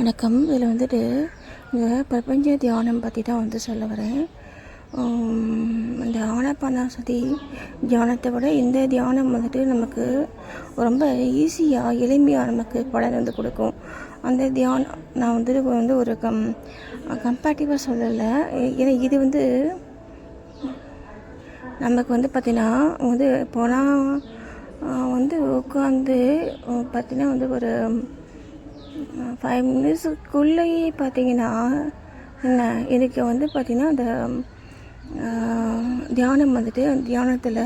வணக்கம். இதில் வந்துட்டு இந்த பிரபஞ்ச தியானம் பற்றி தான் வந்து சொல்ல வரேன். இந்த ஆனப்பானாசதி தியானத்தை விட இந்த தியானம் வந்துட்டு நமக்கு ரொம்ப ஈஸியாக எளிமையாக நமக்கு பலன் வந்து கொடுக்கும். அந்த தியானம் நான் வந்துட்டு வந்து ஒரு கம் கம்பேட்டிவாக சொல்லலை. ஏன்னா இது வந்து நமக்கு வந்து பார்த்திங்கன்னா வந்து போனால் வந்து உட்காந்து பார்த்தீங்கன்னா வந்து ஒரு ஃபைவ் மினிட்ஸுக்குள்ளேயே பார்த்தீங்கன்னா என்ன எனக்கு வந்து பார்த்திங்கன்னா அந்த தியானம் வந்துட்டு அந்த தியானத்தில்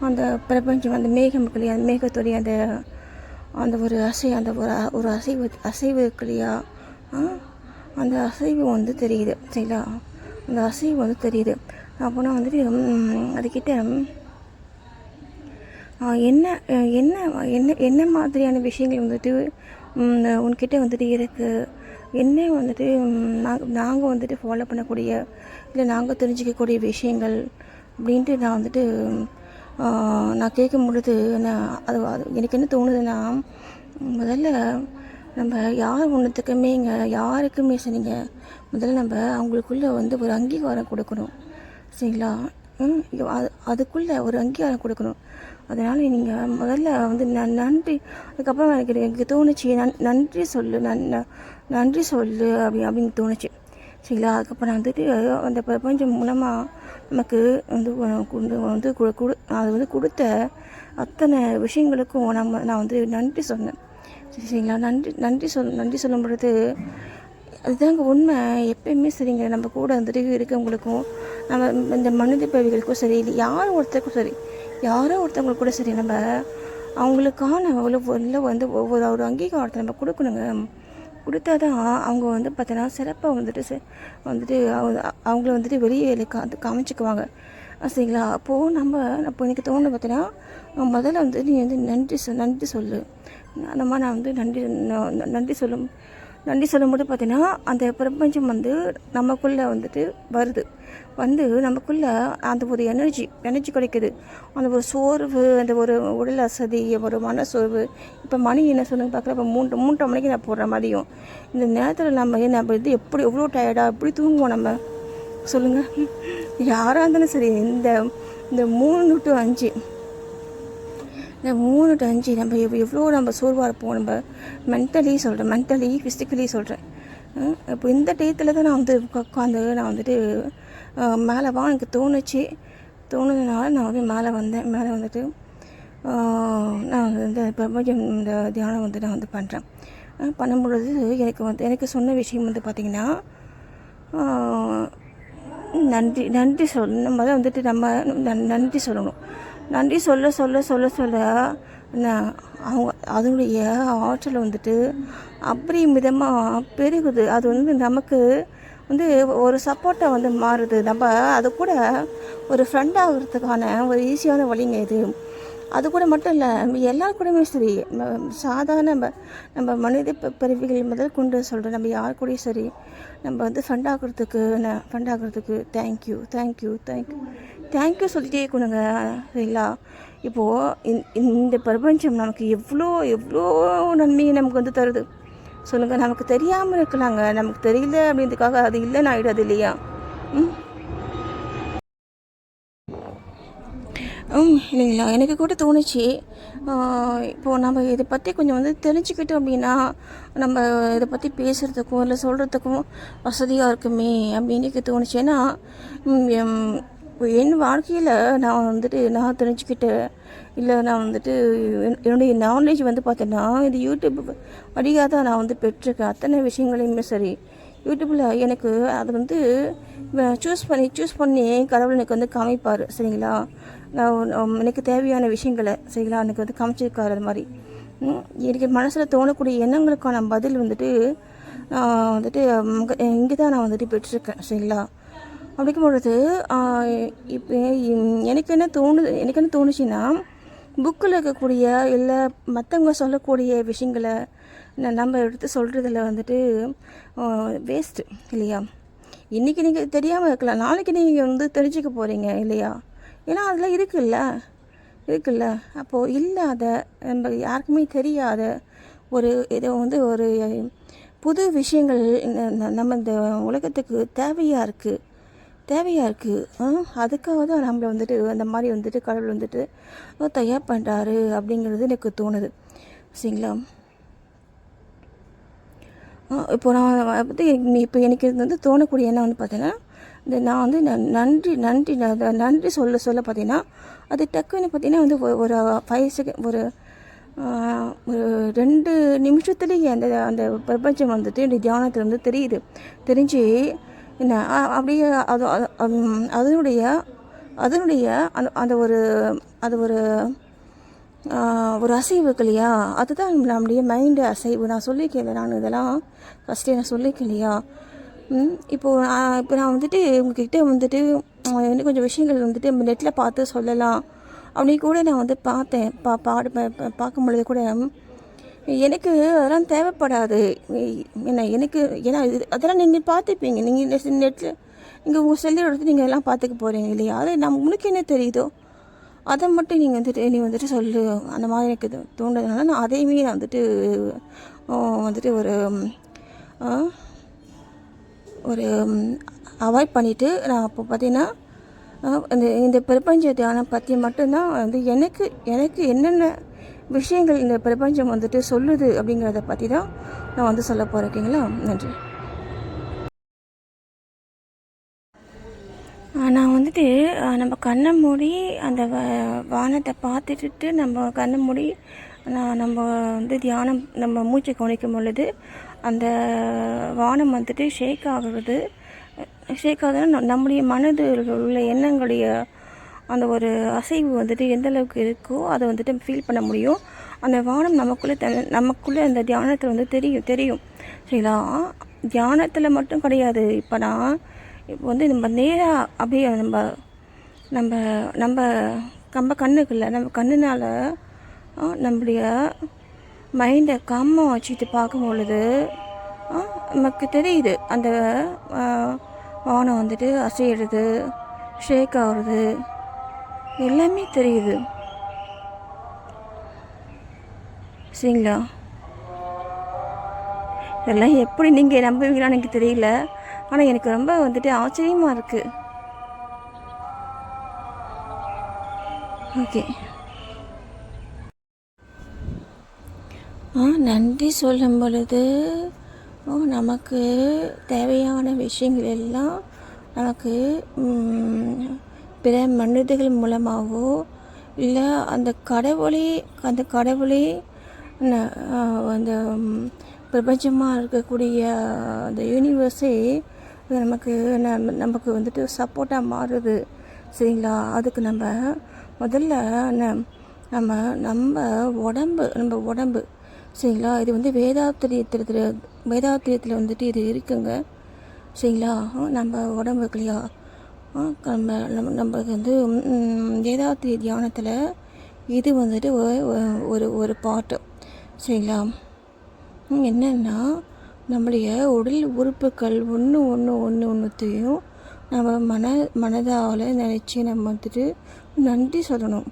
அந்த பிரபஞ்சம் அந்த மேகம் இல்லையா அந்த மேகத்துடைய அந்த அந்த ஒரு அசை அந்த ஒரு அ- ஒரு அசைவு அசைவு இருக்கு இல்லையா அந்த அசைவு வந்து தெரியுது சரிங்களா? அந்த அசைவு வந்து தெரியுது. அப்போனா வந்துட்டு அதுக்கிட்ட என்ன என்ன என்ன என்ன மாதிரியான விஷயங்கள் வந்துட்டு உன்கிட்ட வந்துட்டு இருக்குது என்ன வந்துட்டு நாங்கள் நாங்கள் வந்துட்டு ஃபாலோ பண்ணக்கூடிய இல்லை நாங்கள் தெரிஞ்சுக்கக்கூடிய விஷயங்கள் அப்படின்ட்டு நான் வந்துட்டு நான் கேட்கும் பொழுது நான் அது அது எனக்கு என்ன தோணுதுன்னா முதல்ல நம்ம யார் ஒன்றுத்துக்குமே இங்கே யாருக்குமே சரிங்க முதல்ல நம்ம அவங்களுக்குள்ளே வந்து ஒரு அங்கீகாரம் கொடுக்கணும். சரிங்களா? ம், அது- அதுக்குள்ளே ஒரு அங்கீகாரம் கொடுக்கணும். அதனால் நீங்கள் முதல்ல வந்து ந- நன்றி. அதுக்கப்புறம் எனக்கு எனக்கு தோணுச்சு. நன் நன்றி சொல்லு. நன் நன்றி சொல்லு அப்படி அப்படின்னு தோணுச்சு. சரிங்களா? அதுக்கப்புறம் வந்துட்டு அந்த பிரபஞ்சம் மூலமாக நமக்கு வந்து கொண்டு வந்து கு- கொடு அது வந்து கொடுத்த அத்தனை விஷயங்களுக்கும் நம்ம நான் வந்து நன்றி சொன்னேன். சரிங்களா? நன்றி நன்றி சொல் நன்றி சொல்லும் பொழுது அதுதாங்க உண்மை. எப்பயுமே சரிங்க. நம்ம கூட வந்துட்டு இருக்கவங்களுக்கும் நம்ம இந்த மனித பிறவிகளுக்கும் சரி இல்லை யார் ஒருத்தருக்கும் சரி யாரோ ஒருத்தவங்களுக்கு கூட சரி நம்ம அவங்களுக்கான ஒரு வந்து ஒவ்வொரு ஒரு அங்கீகாரத்தை நம்ம கொடுக்கணுங்க. கொடுத்தா தான் அவங்க வந்து பார்த்தீங்கன்னா சிறப்பாக வந்துட்டு வந்துட்டு அவங்க அவங்கள வந்துட்டு வெளியே கா காமிச்சுக்குவாங்க. சரிங்களா? அப்போது நம்ம அப்போ எனக்கு தோணுது பார்த்தீங்கன்னா முதல்ல வந்து நீ வந்து நன்றி சொல் நன்றி சொல்லு. அந்த மாதிரி நான் வந்து நன்றி நன்றி சொல்லும் நன்றி சொல்லும்போது பார்த்தீங்கன்னா அந்த பிரபஞ்சம் வந்து நமக்குள்ளே வந்துட்டு வருது. வந்து நமக்குள்ளே அந்த ஒரு எனர்ஜி எனர்ஜி கிடைக்குது. அந்த ஒரு சோர்வு அந்த ஒரு உடல் அசதி ஒரு மன சோர்வு இப்போ மணி என்ன சொல்லுங்க பார்க்குற இப்போ மூன்று மூன்றரை மணிக்கு நான் போடுற மதியம் இந்த நேரத்தில் நம்ம நம்ம இது எப்படி எவ்வளோ டயர்டாக எப்படி தூங்குவோம் நம்ம? சொல்லுங்கள் யாராக இருந்தாலும் சரி இந்த இந்த மூணு டு அஞ்சு இந்த மூணு டு அஞ்சு நம்ம எவ்வளோ நம்ம சோர்வாக இருப்போம் நம்ம மென்டலி சொல்கிறேன் மென்டலி ஃபிசிக்கலி சொல்கிறேன் இப்போ இந்த டயத்தில் தான் நான் வந்து உட்காந்து நான் வந்துட்டு மேலே வா எனக்கு தோணுச்சு. தோணுதுனால நான் வந்து மேலே வந்தேன். மேலே வந்துட்டு நான் இந்த பிரபஞ்சம் இந்த தியானம் வந்து நான் வந்து பண்ணுறேன் பண்ணும் பொழுது எனக்கு வந்து எனக்கு சொன்ன விஷயம் வந்து பார்த்திங்கன்னா நன்றி நன்றி சொல் நம்ம தான் வந்துட்டு நம்ம நன்றி சொல்லணும். நன்றி சொல்ல சொல்ல சொல்ல சொல்ல அவங்க அதனுடைய ஆற்றல் வந்துட்டு அப்படி மிதமாக பெருகுது. அது வந்து நமக்கு வந்து ஒரு சப்போர்ட்டாக வந்து மாறுது. நம்ம அது கூட ஒரு ஃப்ரெண்ட் ஆகிறதுக்கான ஒரு ஈஸியான வழிங்க இது. அது கூட மட்டும் இல்லை எல்லார் கூடயுமே சரி. சாதாரண நம்ம நம்ம மனித ப- பிறவிகள் முதல் கொண்டு சொல்கிறேன் நம்ம யார் கூடயும் சரி. நம்ம வந்து ஃப்ரெண்ட் ஆகிறதுக்கு ஃபண்ட் ஆகிறதுக்கு தேங்க்யூ தேங்க்யூ தேங்க்யூ தேங்க்யூ சொல்லிட்டே இருக்கணுங்க. சரிங்களா? இப்போது இந்த பிரபஞ்சம் நமக்கு எவ்வளோ எவ்வளோ நன்மையை நமக்கு வந்து தருது. சொல்லுங்கள் நமக்கு தெரியாமல் இருக்கலாங்க. நமக்கு தெரியல அப்படின்றதுக்காக அது இல்லைன்னு ஆகிடாது இல்லையா? ம். ம் இல்லைங்களா? எனக்கு கூட தோணுச்சு. இப்போது இப்போ நம்ம இதை பற்றி கொஞ்சம் வந்து தெரிஞ்சுக்கிட்டோம் அப்படின்னா நம்ம இதை பற்றி பேசுகிறதுக்கும் இல்லை சொல்கிறதுக்கும் வசதியாக இருக்குமே அப்படின்னு எனக்கு தோணுச்சு. ஏன்னா என் வாழ்க்கையில் நான் வந்துட்டு நான் தெரிஞ்சுக்கிட்டு இல்லை நான் வந்துட்டு என்னுடைய நாலேஜ் வந்து பார்த்தேன்னா இது யூடியூப் வழியாக தான் நான் வந்து பெற்றிருக்கேன். அத்தனை விஷயங்களையுமே சரி. யூடியூப்பில் எனக்கு அது வந்து சூஸ் பண்ணி சூஸ் பண்ணி கடவுள் எனக்கு வந்து காமிப்பார். சரிங்களா? நான் எனக்கு தேவையான விஷயங்களை சரிங்களா? எனக்கு வந்து காமிச்சிருக்காரு அது மாதிரி. எனக்கு மனசில் தோணக்கூடிய எண்ணங்களுக்கான பதில் வந்துட்டு நான் வந்துட்டு இங்கே தான் நான் வந்துட்டு பெற்றிருக்கேன். சரிங்களா? அப்படிக்கும் பொழுது இப்போ எனக்கு என்ன தோணுது எனக்கு என்ன தோணுச்சுன்னா புக்கில் இருக்கக்கூடிய இல்லை மற்றவங்க சொல்லக்கூடிய விஷயங்களை நம்ம எடுத்து சொல்கிறதுல வந்துட்டு வேஸ்ட்டு இல்லையா? இன்றைக்கி நீங்கள் தெரியாமல் இருக்கலாம். நாளைக்கு நீங்கள் வந்து தெரிஞ்சுக்க போகிறீங்க இல்லையா? ஏன்னா அதில் இருக்குல்ல இருக்குல்ல. அப்போது இல்லாத நம்ம யாருக்குமே தெரியாத ஒரு இதை வந்து ஒரு புது விஷயங்கள் இந்த- நம்ம இந்த உலகத்துக்கு தேவையாக இருக்குது தேவையாக இருக்குது அதுக்காக தான் நம்மளை வந்துட்டு அந்த மாதிரி வந்துட்டு கடவுள் வந்துட்டு தயார் பண்ணுறாரு அப்படிங்கிறது எனக்கு தோணுது. சரிங்களா? இப்போ நான் வந்து இப்போ எனக்கு இது வந்து தோணக்கூடிய என்ன வந்து பார்த்தீங்கன்னா இந்த நான் வந்து ந- நன்றி நன்றி நன்றி சொல்ல சொல்ல பார்த்தீங்கன்னா அது டக்குன்னு பார்த்தீங்கன்னா வந்து ஒரு ஃபைவ் செகண்ட் ஒரு ஒரு ரெண்டு நிமிஷத்துலேயே அந்த அந்த பிரபஞ்சம் வந்துட்டு இந்த தியானத்தில் வந்து தெரியுது. தெரிஞ்சு என்ன அப்படியே அது அது- அதனுடைய அதனுடைய அந்த அந்த ஒரு அது ஒரு ஒரு அசைவு இருக்கு இல்லையா? அதுதான் நம்முடைய மைண்டு அசைவு. நான் சொல்லிக்கல நான் இதெல்லாம் ஃபஸ்ட்டே நான் சொல்லிக்கலையா இப்போது இப்போ நான் வந்துட்டு உங்ககிட்ட வந்துட்டு இன்னும் கொஞ்சம் விஷயங்கள் வந்துட்டு நெட்டில் பார்த்து சொல்லலாம். அப்படி கூட நான் வந்து பார்த்தேன். பா பாடு பார்க்கும் பொழுது கூட எனக்கு அதெல்லாம் தேவைப்படாது. என்ன எனக்கு ஏன்னா இது அதெல்லாம் நீங்கள் பார்த்துப்பீங்க. நீங்கள் நெட்டில் நீங்கள் உங்கள் செல்லில் எடுத்து நீங்கள் எல்லாம் பார்த்துக்க போகிறீங்க இல்லையா? அது நம்ம உனக்கு என்ன தெரியுதோ அதை மட்டும் நீங்கள் வந்துட்டு நீ வந்துட்டு சொல்லு. அந்த மாதிரி எனக்கு தோன்றதுனால நான் அதையுமே நான் வந்துட்டு வந்துட்டு ஒரு ஒரு அவாய்ட் பண்ணிவிட்டு நான் அப்போ பார்த்தீங்கன்னா இந்த இந்த பிரபஞ்ச தியானம் பற்றி மட்டும்தான் வந்து எனக்கு எனக்கு என்னென்ன விஷயங்கள் இந்த பிரபஞ்சம் வந்துட்டு சொல்லுது அப்படிங்கிறத பற்றி தான் நான் வந்து சொல்ல போகிறேன் நன்றி. நான் வந்துட்டு நம்ம கண்ணை மூடி அந்த வ- வானத்தை பார்த்துட்டு நம்ம கண்ணை மூடி நான் நம்ம வந்து தியானம் நம்ம மூச்சை கவனிக்கும் பொழுது அந்த வானம் வந்துட்டு ஷேக் ஆகுறது. ஷேக் ஆகுதுன்னா நம்முடைய மனதில் உள்ள எண்ணங்களுடைய அந்த ஒரு அசைவு வந்துட்டு எந்த அளவுக்கு இருக்கோ அதை வந்துட்டு ஃபீல் பண்ண முடியும். அந்த வானம் நமக்குள்ளே த நமக்குள்ளே அந்த தியானத்தில் வந்து தெரியும் தெரியும். சரிங்களா? தியானத்தில் மட்டும் கிடையாது. இப்போ நான் இப்போ வந்து நம்ம நேராக அப்படியே நம்ம நம்ம நம்ம நம்ம கண்ணுக்குள்ள நம்ம கண்ணுனால் நம்முடைய மைண்டை காமம் வச்சுட்டு பார்க்கும் பொழுது நமக்கு தெரியுது. அந்த வானம் வந்துட்டு அசையிடுது ஷேக் ஆகுறது எல்லாமே தெரியுது. சரிங்களா? இதெல்லாம் எப்படி நீங்கள் நம்புவீங்களான்னு எனக்கு தெரியல. ஆனால் எனக்கு ரொம்ப வந்துட்டு ஆச்சரியமாக இருக்குது ஓகே. ஆ நன்றி சொல்லும் பொழுது நமக்கு தேவையான விஷயங்கள் எல்லாம் நமக்கு பிற மனிதர்கள் மூலமாகவோ இல்லை அந்த கடவுளே அந்த கடவுளே ந- அந்த பிரபஞ்சமாக இருக்கக்கூடிய அந்த யூனிவர்ஸே நமக்கு நமக்கு வந்துட்டு சப்போர்ட்டாக மாறுது. சரிங்களா? அதுக்கு நம்ம முதல்ல நம்ம நம்ம உடம்பு நம்ம உடம்பு. சரிங்களா? இது வந்து வேதாத்திரியத்தில் வேதாத்திரியத்தில் வந்துட்டு இது இருக்குங்க. சரிங்களா? நம்ம உடம்பு இல்லையா நம்ம நம்ம நம்மளுக்கு வந்து வேதாத்திரி தியானத்தில் இது வந்துட்டு ஒரு ஒரு பாட்டு. சரிங்களா? என்னென்னா நம்மளுடைய நம்முடைய உடல் உறுப்புகள் ஒன்று ஒன்று ஒன்று ஒன்றுத்தையும் நம்ம மன மனதால் நினச்சி நம்ம வந்துட்டு நன்றி சொல்லணும்.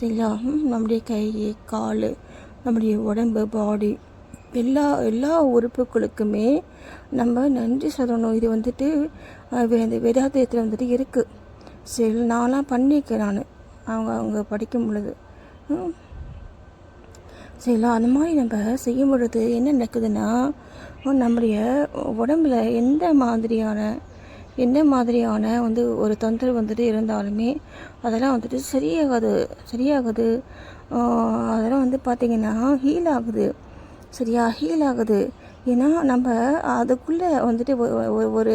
சரிங்களா? நம்முடைய கை கால் நம்முடைய உடம்பு பாடி எல்லா எல்லா உறுப்புகளுக்குமே நம்ம நன்றி சொல்லணும். இது வந்துட்டு இந்த வேதாத்தியத்தில் வந்துட்டு இருக்குது சரி நான்லாம் பண்ணியிருக்கேன் நான். அவங்க அவங்க படிக்கும் பொழுது. சரிங்களா அந்த மாதிரி நம்ம செய்யும் பொழுது என்ன நடக்குதுன்னா நம்முடைய உடம்புல எந்த மாதிரியான எந்த மாதிரியான வந்து ஒரு தொந்தரவு வந்துட்டு இருந்தாலுமே அதெல்லாம் வந்துட்டு சரியாகாது சரியாகுது. அதெல்லாம் வந்து பார்த்திங்கன்னா ஹீல் ஆகுது. சரியா ஹீல் ஆகுது. ஏன்னா நம்ம அதுக்குள்ளே வந்துட்டு ஒரு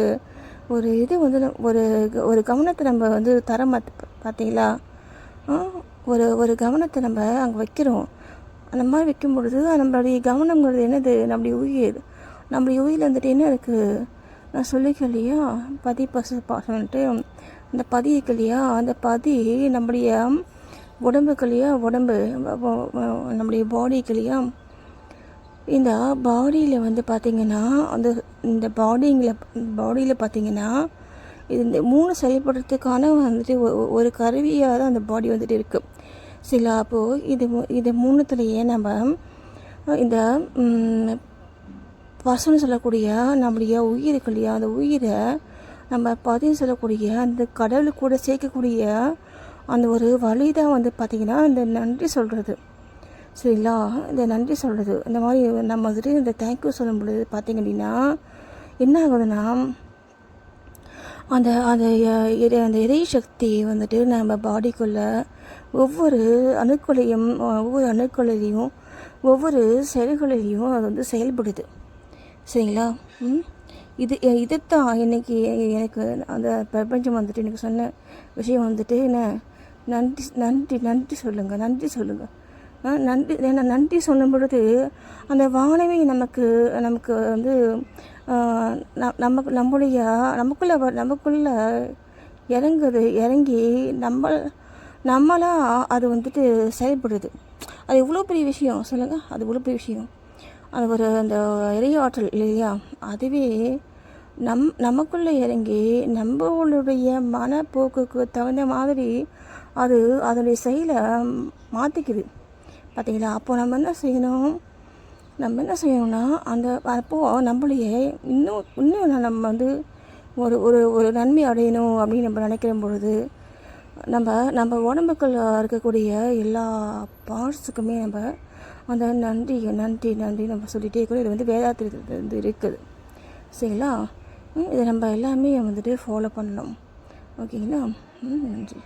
ஒரு இது வந்து ஒரு ஒரு கவனத்தை நம்ம வந்து தர பார்த்தீங்களா? ஒரு ஒரு கவனத்தை நம்ம அங்கே வைக்கிறோம். அந்த மாதிரி வைக்கும் பொழுது நம்மளுடைய கவனம்ங்கிறது என்னது? நம்முடைய உயிர். நம்முடைய உயிரில் வந்துட்டு என்ன இருக்குது நான் சொல்லிக்கலையா பதி பசு பாசன்ட்டு அந்த பதி இருக்கு இல்லையா? அந்த பதி நம்முடைய உடம்புக்கு இல்லையா? உடம்பு நம்முடைய பாடிக்கு இல்லையா? இந்த பாடியில் வந்து பார்த்திங்கன்னா அந்த இந்த பாடிங்கில் பாடியில் பார்த்திங்கன்னா இது இந்த மூணு செயல்படுறதுக்கான வந்துட்டு ஒரு கருவியாக தான் அந்த பாடி வந்துட்டு இருக்குது சில அப்போது இது இது மூணுத்துலேயே நம்ம இந்த பசுன்னு சொல்லக்கூடிய நம்முடைய உயிர் இருக்கு இல்லையா அந்த உயிரை நம்ம பதின்னு சொல்லக்கூடிய அந்த கடவுளுக்கு கூட சேர்க்கக்கூடிய அந்த ஒரு வழி தான் வந்து பார்த்திங்கன்னா இந்த நன்றி சொல்கிறது சரிங்களா? இந்த நன்றி சொல்கிறது இந்த மாதிரி நம்ம வந்துட்டு இந்த தேங்க்யூ சொல்லும் பொழுது பார்த்திங்க அப்படின்னா என்ன ஆகுதுன்னா அந்த அந்த அந்த இறை சக்தி வந்துட்டு நம்ம பாடிக்குள்ளே ஒவ்வொரு அணுக்களையும் ஒவ்வொரு அணுக்களையும் ஒவ்வொரு செயல்களிலையும் அது வந்து செயல்படுது. சரிங்களா? ம்? இது இதைத்தான் இன்றைக்கி எனக்கு அந்த பிரபஞ்சம் வந்துட்டு எனக்கு சொன்ன விஷயம் வந்துட்டு என்ன? நன்றி நன்றி நன்றி சொல்லுங்கள் நன்றி சொல்லுங்கள் நன்றி. ஏன்னா நன்றி சொல்லும் பொழுது அந்த வானமே நமக்கு நமக்கு வந்து நம்ம நமக்கு நம்முடைய நமக்குள்ள வ- நமக்குள்ள இறங்குது இறங்கி நம்ம நம்மளாக அது வந்துட்டு செயல்படுது. அது இவ்வளோ பெரிய விஷயம். சொல்லுங்கள் அது இவ்வளோ பெரிய விஷயம். அது ஒரு அந்த இறையாற்றல் இல்லையா? அதுவே நம் நமக்குள்ளே இறங்கி நம்மளுடைய மனப்போக்குக்கு தகுந்த மாதிரி அது அதனுடைய செயலை மாற்றிக்குது பார்த்தீங்களா? அப்போது நம்ம என்ன செய்யணும்? நம்ம என்ன செய்யணும்னா அந்த அப்போது நம்மளையே இன்னும் இன்னும் நம்ம வந்து ஒரு ஒரு ஒரு நன்மை அடையணும் அப்படின்னு நம்ம நினைக்கிற பொழுது நம்ம நம்ம உடம்புக்குள்ள இருக்கக்கூடிய எல்லா பார்ட்ஸுக்குமே நம்ம அந்த நன்றி நன்றி நன்றி நம்ம சொல்லிகிட்டே கூட இது வந்து வேதாத்திரத்தில் வந்து இருக்குது. சரிங்களா? இதை நம்ம எல்லாமே வந்துட்டு ஃபாலோ பண்ணணும். ஓகேங்களா? ம் நன்றி.